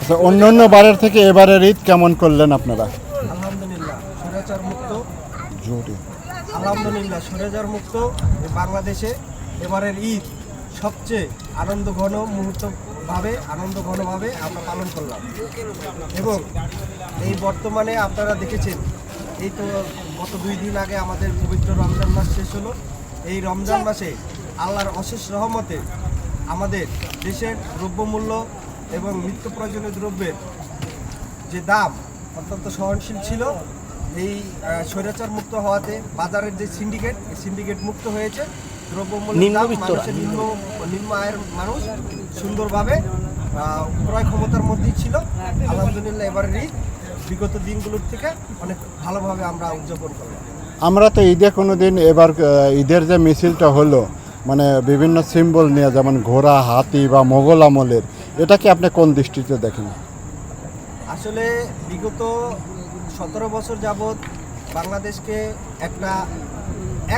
আচ্ছা অন্য অন্য বারের থেকে এবারের ঈদ কেমন করলেন আপনারা? আলহামদুলিল্লাহ স্বৈরাচার মুক্ত। জোরে। আলহামদুলিল্লাহ স্বৈরাচার মুক্ত। এই বাংলাদেশে এবারের ঈদ সবচেয়ে আনন্দ ঘন মুহূর্ত ভাবে আনন্দ ঘনভাবে আমরা পালন করলাম। এবং এই বর্তমানে আপনারা দেখেছেন এই তো গত দুই দিন আগে আমাদের পবিত্র রমজান মাস শেষ হলো। এই রমজান মাসে আল্লাহর অশেষ রহমতে আমাদের দেশের দ্রব্যমূল্য এবং নিত্য প্রয়োজনীয় দ্রব্যের যে দাম অত্যন্ত সহনশীল ছিল এই স্বৈরাচার মুক্ত হওয়াতে বাজারের যে সিন্ডিকেট সিন্ডিকেট মুক্ত হয়েছে। দ্রব্যমূল্যের দাম মানুষের নিম্ন নিম্ন আয়ের মানুষ সুন্দরভাবে ক্রয় ক্ষমতার মধ্যেই ছিল। আলহামদুলিল্লাহ এবারের ঈদ বিগত দিনগুলোর থেকে অনেক ভালোভাবে আমরা উদযাপন করলাম। আমরা তো ঈদে কোনো দিন এবার ঈদের যে মিছিলটা হলো মানে বিভিন্ন সিম্বল নিয়ে যেমন ঘোড়া হাতি বা মোগল আমলের এটাকে আপনি কোন দৃষ্টিতে দেখেন? আসলে বিগত সতেরো বছর যাবৎ বাংলাদেশকে একটা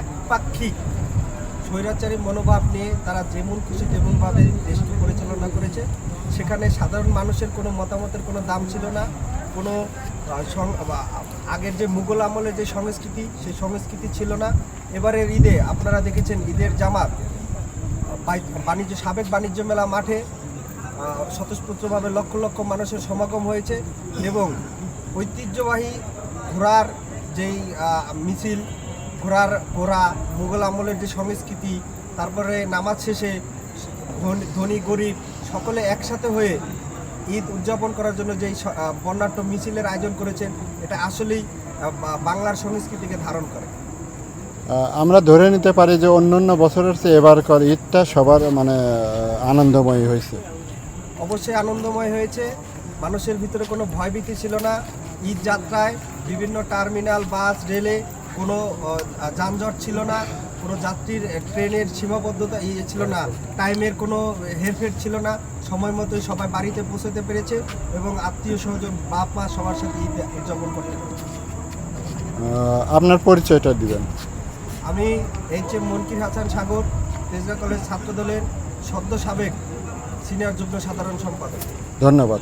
একপাক্ষিক স্বৈরাচারী মনোভাব নিয়ে তারা যেমন খুশি তেমনভাবে দেশকে পরিচালনা করেছে, সেখানে সাধারণ মানুষের কোনো মতামতের কোনো দাম ছিল না। কোনো আগের যে মুঘল আমলের যে সংস্কৃতি, সেই সংস্কৃতি ছিল না। এবারের ঈদে আপনারা দেখেছেন ঈদের জামাত বাণিজ্য, সাবেক বাণিজ্য মেলা মাঠে স্বতঃস্ফূর্তভাবে লক্ষ লক্ষ মানুষের সমাগম হয়েছে এবং ঐতিহ্যবাহী ঘোড়ার যেই মিছিল, ঘোড়ার ঘোড়া মুঘল আমলের যে সংস্কৃতি, তারপরে নামাজ শেষে ধনী- গরিব সকলে একসাথে হয়ে ঈদ উদযাপন করার জন্য যেই বর্ণাঢ্য মিছিলের আয়োজন করেছেন, এটা আসলেই বাংলার সংস্কৃতিকে ধারণ করে। আমরা ধরে নিতে পারি যে অন্য অন্য বছরের চেয়ে এবারকার ঈদটা সবার মানে আনন্দময়ী হয়েছে। অবশ্যই আনন্দময় হয়েছে। মানুষের ভিতরে কোনো ভয়ভীতি ছিল না। ঈদ যাত্রায় বিভিন্ন টার্মিনাল বাস রেলে কোনো যানজট ছিল না। কোনো যাত্রীর ট্রেনের সীমাবদ্ধতা ইয়ে ছিল না। টাইমের কোনো হেরফের ছিল না। সময় মতোই সবাই বাড়িতে পৌঁছতে পেরেছে এবং আত্মীয় স্বজন বাপ মা সবার সাথে ঈদ উদযাপন করতে পেরেছে। আপনার পরিচয়টা দিবেন। আমি এইচ এম মনকির হাসান সাগর তেজরা কলেজ ছাত্রদলের সদ্য সাবেক সিনিয়র যুগ্ম সাধারণ সম্পাদক। ধন্যবাদ।